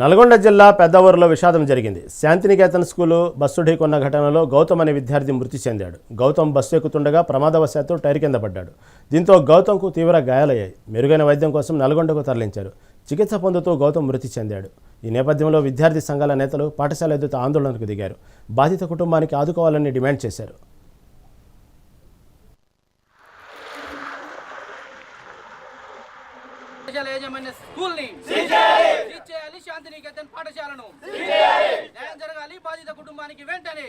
నల్గొండ జిల్లా పెద్దవూరులో విషాదం జరిగింది. శాంతినికేతన్ స్కూలు బస్సు ఢీకొన్న ఘటనలో గౌతమ్ అనే విద్యార్థి మృతి చెందాడు. గౌతమ్ బస్సు ఎక్కుతుండగా ప్రమాదవశాత్తు టైర్ కింద పడ్డాడు. దీంతో గౌతమ్కు తీవ్ర గాయాలయ్యాయి. మెరుగైన వైద్యం కోసం నల్గొండకు తరలించారు. చికిత్స పొందుతూ గౌతమ్ మృతి చెందాడు. ఈ నేపథ్యంలో విద్యార్థి సంఘాల నేతలు పాఠశాల ఎదుట ఆందోళనకు దిగారు. బాధిత కుటుంబానికి ఆదుకోవాలని డిమాండ్ చేశారు. పాఠశాల యాజమాన్య స్కూల్ ని చేయాలి శాంతినికేతన్ పాఠశాలను న్యాయం జరగాలి బాధిత కుటుంబానికి వెంటనే.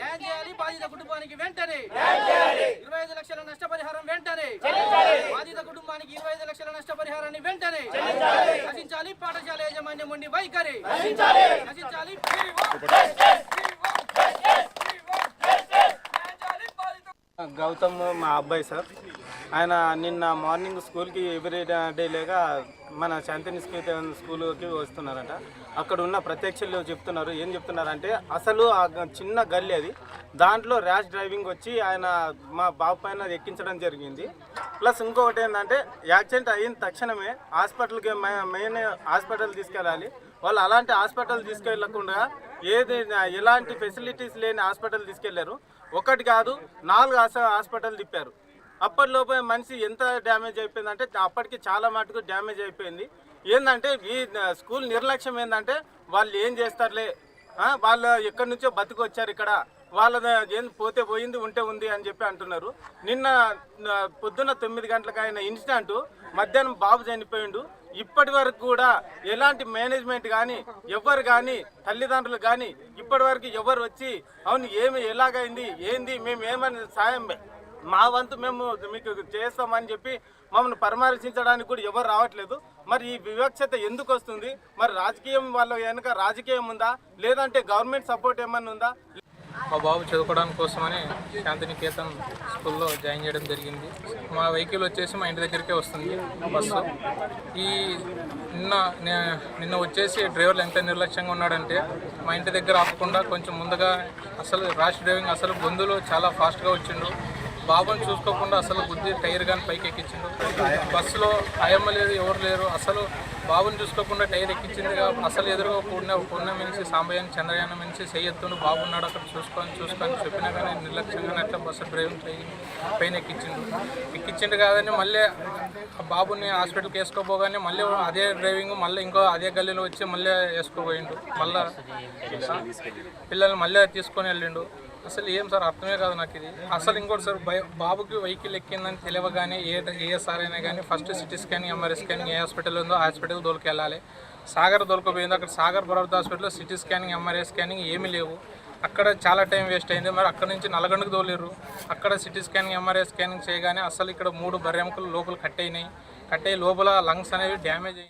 న్యాయం చేయాలి బాధిత కుటుంబానికి వెంటనే. ఇరవై ఐదు లక్షల నష్టపరిహారం వెంటనే. బాధిత కుటుంబానికి ఇరవై ఐదు లక్షల నష్టపరిహారాన్ని వెంటనే. నశించాలి పాఠశాల యాజమాన్యం ఉండి వైఖరి. నశించాలి. గౌతమ్ మా అబ్బాయి సార్. ఆయన నిన్న మార్నింగ్ స్కూల్కి ఎవ్రీ డే లేక మన శాంతిని స్కూల్కి వస్తున్నారంట. అక్కడ ఉన్న ప్రత్యక్షలు చెప్తున్నారు. ఏం చెప్తున్నారంటే అసలు ఆ గ- చిన్న గల్లీ అది. దాంట్లో ర్యాష్ డ్రైవింగ్ వచ్చి ఆయన మా బాబు పైన ఎక్కించడం జరిగింది. ప్లస్ ఇంకొకటి ఏంటంటే యాక్సిడెంట్ అయిన తక్షణమే హాస్పిటల్కి మెయిన్ హాస్పిటల్ తీసుకెళ్ళాలి. వాళ్ళు అలాంటి హాస్పిటల్ తీసుకెళ్ళకుండా ఏది ఎలాంటి ఫెసిలిటీస్ లేని హాస్పిటల్ తీసుకెళ్ళారు. ఒకటి కాదు నాలుగు హాస్పిటల్ తిప్పారు. అప్పటిలోపే మనిషి ఎంత డ్యామేజ్ అయిపోయిందంటే అప్పటికి చాలా మటుకు డ్యామేజ్ అయిపోయింది. ఏంటంటే ఈ స్కూల్ నిర్లక్ష్యం ఏంటంటే వాళ్ళు ఏం చేస్తారులే? వాళ్ళు ఎక్కడి నుంచో బతికొచ్చారు ఇక్కడ. వాళ్ళ ఏం పోతే పోయింది ఉంటే ఉంది అని చెప్పి అంటున్నారు. నిన్న పొద్దున్న తొమ్మిది గంటలకు అయిన ఇన్సిడెంట్ మధ్యాహ్నం బాబు చనిపోయిండు. ఇప్పటి వరకు కూడా ఎలాంటి మేనేజ్మెంట్ కానీ ఎవరు కానీ తల్లిదండ్రులు కానీ ఇప్పటి వరకు ఎవరు వచ్చి అవును ఏమి ఎలాగైంది ఏంది మేము ఏమని సాయం మా వంతు మేము మీకు చేస్తామని చెప్పి మమ్మల్ని పరామర్శించడానికి కూడా ఎవరు రావట్లేదు. మరి ఈ వివక్షత ఎందుకు వస్తుంది? మరి రాజకీయం వాళ్ళ వెనుక రాజకీయం ఉందా? లేదంటే గవర్నమెంట్ సపోర్ట్ ఏమన్నా ఉందా? మా బాబు చదువుకోవడానికి కోసమని శాంతినికేతన్ స్కూల్లో జాయిన్ చేయడం జరిగింది. మా వెహికల్ వచ్చేసి మా ఇంటి దగ్గరికే వస్తుంది బస్సు. ఈ నిన్న నిన్న వచ్చేసి డ్రైవర్లు ఎంత నిర్లక్ష్యంగా ఉన్నాడంటే మా ఇంటి దగ్గర ఆపకుండా కొంచెం ముందుగా అసలు ర్యాష్ డ్రైవింగ్ అసలు గొంతులో చాలా ఫాస్ట్గా వచ్చిండు బాబుని చూసుకోకుండా అసలు బుద్ధి టైర్ కానీ పైకి ఎక్కించిండు. బస్సులో ఆయమ్మ లేదు ఎవరు లేరు. అసలు బాబుని చూసుకోకుండా టైర్ ఎక్కించింది అసలు ఎదురుగా కూడిన పూర్ణ మనిషి సాంబయ్యని చంద్రయాన మనిషి చెయ్యొద్దును. బాబున్నాడు అక్కడ చూసుకొని చూసుకొని చెప్పినా కానీ నిర్లక్ష్యంగానే అట్లా బస్సు డ్రైవింగ్ పైన ఎక్కించిండు. ఎక్కించిండు కాదని మళ్ళీ ఆ బాబుని హాస్పిటల్కి వేసుకోపోగానే మళ్ళీ అదే డ్రైవింగ్ మళ్ళీ ఇంకో అదే గల్లీలో వచ్చి మళ్ళీ వేసుకోపోయిండు మళ్ళీ పిల్లల్ని మళ్ళీ తీసుకొని వెళ్ళిండు. అసలు ఏం సార్? అర్థమే కాదు నాకు ఇది అసలు ఇంకోటి సార్ భయ బాబుకి వెహికల్ ఎక్కిందని తెలియగానే ఏ ఏఎస్ఆర్ అయినా కానీ first CT scan MRI scanning ఏ హాస్పిటల్ ఉందో హాస్పిటల్ దొరికెళ్ళాలి సాగర్ దొరకపోయింది అక్కడ సాగర్ భరత్ హాస్పిటల్లో సిటీ స్కానింగ్ ఎంఆర్ఐ స్కానింగ్ ఏమీ లేవు. అక్కడ చాలా టైం వేస్ట్ అయింది. మరి అక్కడ నుంచి నల్గొండకు తోలేరు అక్కడ సిటీ స్కానింగ్ ఎంఆర్ఐ స్కానింగ్ చేయగానే అసలు ఇక్కడ మూడు బర్రెముకలు లోపల కట్ అయినాయి కట్ అయ్యి లోపల లంగ్స్ అనేవి డ్యామేజ్ అయ్యాయి